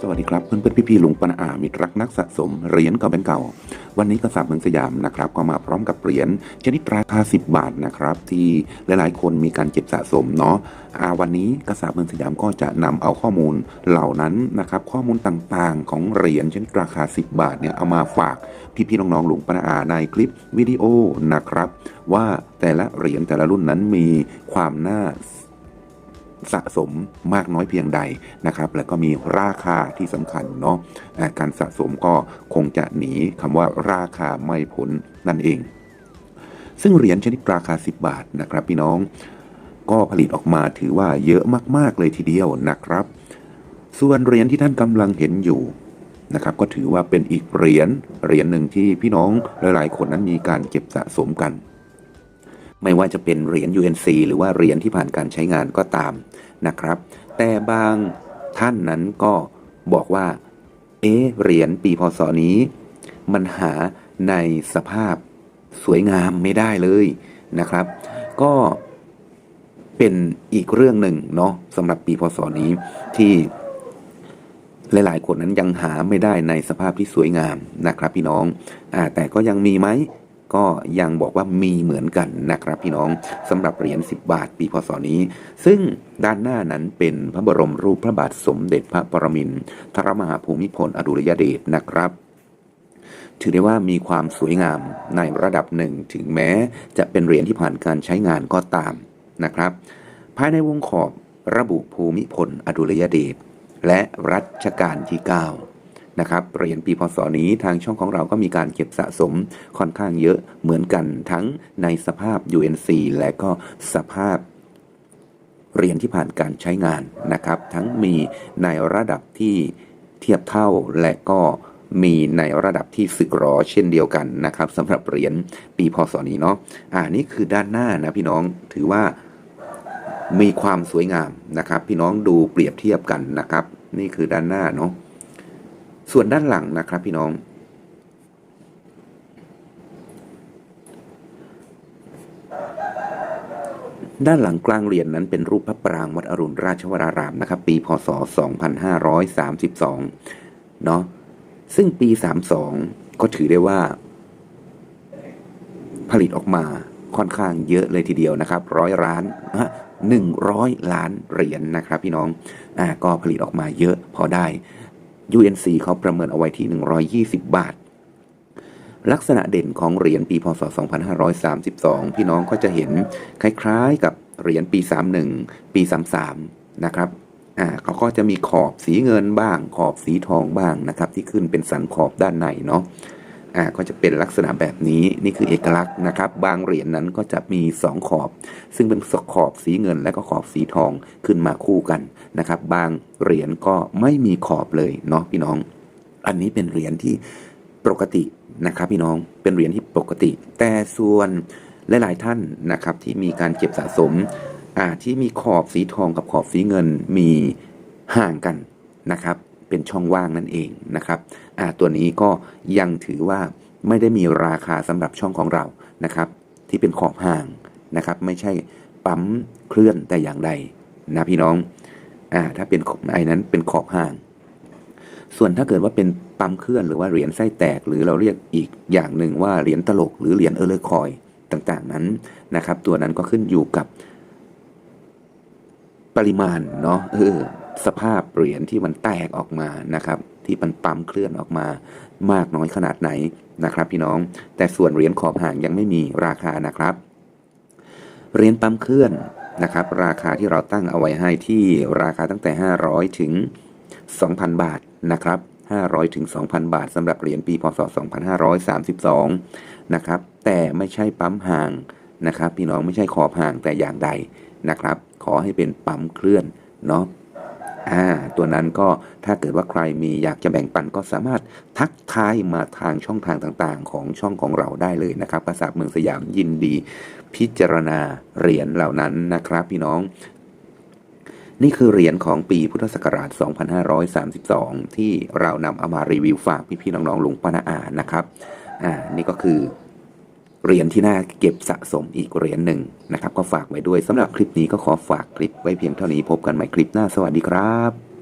สวัสดีครับเพื่อนเพื่อนพี่พี่ๆลุงปนอามิตรรักนักสะสมเหรียญเก่าเป็นเก่า วันนี้กระสับเมืองสยามนะครับก็มาพร้อมกับเหรียญชนิดราคา 10 บาทนะครับที่หลายๆ คนมีการเก็บสะสมเนาะอาวันนี้กระสับเมืองสยามก็จะนำเอาข้อมูลเหล่านั้นนะครับข้อมูลต่างๆ ของเหรียญชนิดราคา 10 บาทเนี่ยเอามาฝากพี่ๆน้องๆลุงปนอาในคลิปวิดีโอนะครับว่าแต่ละเหรียญแต่ละรุ่นนั้นมีความน่า สะสมมากน้อยเพียงใดนะครับ แล้วก็มีราคาที่สำคัญเนาะการสะสมก็คงจะหนีคำว่าราคาไม่พ้นนั่นเอง ซึ่งเหรียญชนิดราคา 10 บาทนะครับ พี่น้องก็ผลิตออกมาถือว่าเยอะมาก ๆ เลยทีเดียวนะครับ ส่วนเหรียญที่ท่านกำลังเห็นอยู่นะครับก็ถือว่าเป็นอีกเหรียญเหรียญหนึ่งที่พี่น้องหลาย ๆ คนนั้นมีการเก็บสะสมกัน ไม่ว่าจะเป็นเหรียญ UNC หรือว่าเหรียญที่ผ่านการใช้งานก็ตามนะครับ แต่บางท่านนั้นก็บอกว่า เอ๊เหรียญปีพศนี้ มันหาในสภาพสวยงามไม่ได้เลยนะครับ ก็เป็นอีกเรื่องหนึ่งเนาะสำหรับปีพศนี้ที่หลาย ๆ คนนั้นยังหาไม่ได้ในสภาพที่สวยงามนะครับ พี่น้องอแต่ก็ยังมีไหม ก็ยังบอกว่ามีเหมือนกันนะครับพี่น้องสำหรับเหรียญ10 บาทปีพศนี้ ซึ่งด้านหน้านั้นเป็นพระบรมรูปพระบาทสมเด็จพระปรมินทรมหาภูมิพลอดุลยเดชนะครับถือได้ว่ามีความสวยงามในระดับหนึ่งถึงแม้จะเป็นเหรียญที่ผ่านการใช้งานก็ตามนะครับ ภายในวงขอบระบุภูมิพลอดุลยเดชและรัชกาลที่ 9 นะครับเหรียญปีพศนี้ทางช่องของเราก็มีการเก็บสะสมค่อนข้างเยอะเหมือนกันทั้งในสภาพ UNC และก็สภาพเหรียญที่ผ่านการใช้งานนะครับ ทั้งมีในระดับที่เทียบเท่าและก็มีในระดับที่สึกรอเช่นเดียวกันนะครับสำหรับเหรียญปีพศนี้เนาะอ่านี่คือด้านหน้านะพี่น้องถือว่ามีความสวยงามนะครับ พี่น้องดูเปรียบเทียบกันนะครับ นี่คือด้านหน้าเนาะ ส่วนด้านหลังนะครับพี่น้อง ด้านหลังกลางเหรียญนนั้นเป็นรูปพระปรางวัดอรุณราชวรารามนะครับ ปีพศ 2532 เนาะซึ่งปี 32 ก็ถือได้ว่า ผลิตออกมาค่อนข้างเยอะเลยทีเดียวนะครับร้อยล้านหนึ่งร้อยล้านเหรียญนนะครับ พี่น้องอ่าก็ผลิตออกมาเยอะพอได้ UNC เขาประเมินเอาไว้ที่ 120 บาท ลักษณะเด่นของเหรียญปีพศ 2532 พี่น้องก็จะเห็นคล้ายๆกับเหรียญปี 31 ปี 33 นะครับอ่าเขาก็จะมีขอบสีเงินบ้าง ขอบสีทองบ้างนะครับ ที่ขึ้นเป็นสันขอบด้านในเนาะ อ่าก็จะเป็นลักษณะแบบนี้นี่คือเอกลักษณ์นะครับ บางเหรียญนั้นก็จะมี 2 ขอบ ซึ่งเป็นขอบสีเงินและก็ขอบสีทองขึ้นมาคู่กันนะครับ บางเหรียญก็ไม่มีขอบเลยเนาะพี่น้อง อันนี้เป็นเหรียญที่ปกตินะครับ พี่น้องเป็นเหรียญที่ปกติ แต่ส่วนหลายๆท่านนะครับที่มีการเก็บสะสมอ่าที่มีขอบสีทองกับขอบสีเงินมีห่างกันนะครับ เป็นช่องว่างนั่นเองนะครับ อ่าตัวนี้ก็ยังถือว่าไม่ได้มีราคาสำหรับช่องของเรานะครับ ที่เป็นขอบห่างนะครับ ไม่ใช่ปั๊มเคลื่อนแต่อย่างใดนะพี่น้องอ่าถ้าเป็นขอบไอ้นั้นเป็นขอบห่าง ส่วนถ้าเกิดว่าเป็นปั๊มเคลื่อนหรือว่าเหรียญไส้แตกหรือเราเรียกอีกอย่างหนึ่งว่าเหรียญตลกหรือเหรียญเออร์เลอร์คอยต่างๆนั้นนะครับ ตัวนั้นก็ขึ้นอยู่กับปริมาณเนาะเออสภาพเหรียญที่มันแตกออกมานะครับ ที่มันปั๊มเคลื่อนออกมามากน้อยขนาดไหนนะครับพี่น้อง แต่ส่วนเหรียญขอบห่างยังไม่มีราคานะครับเหรียญปั๊มเคลื่อนนะครับ ราคาที่เราตั้งเอาไว้ให้ที่ราคาตั้งแต่ 500 ถึง 2,000 บาทนะครับ 500 ถึง 2,000 บาทสำหรับเหรียญปีพศ 2532 นะครับ แต่ไม่ใช่ปั๊มห่างนะครับ พี่น้องไม่ใช่ขอบห่างแต่อย่างใดนะครับ ขอให้เป็นปั๊มเคลื่อนเนาะ อ่าตัวนั้นก็ถ้าเกิดว่าใครมีอยากจะแบ่งปันก็สามารถทักทายมาทางช่องทางต่างๆ ของช่องของเราได้เลยนะครับภาษาเมืองสยามยินดี พิจารณาเหรียญเหล่านั้นนะครับพี่น้อง นี่คือเหรียญของปีพุทธศักราช 2532 ที่เรานำเอามารีวิวฝากพี่ๆน้องๆลุงป้านาอานะครับอ่านี่ก็คือ เหรียญที่น่าเก็บสะสมอีกเหรียญหนึ่งนะครับ ก็ฝากไว้ด้วยสำหรับคลิปนี้ก็ขอฝากคลิปไว้เพียงเท่านี้พบกันใหม่คลิปหน้าสวัสดีครับ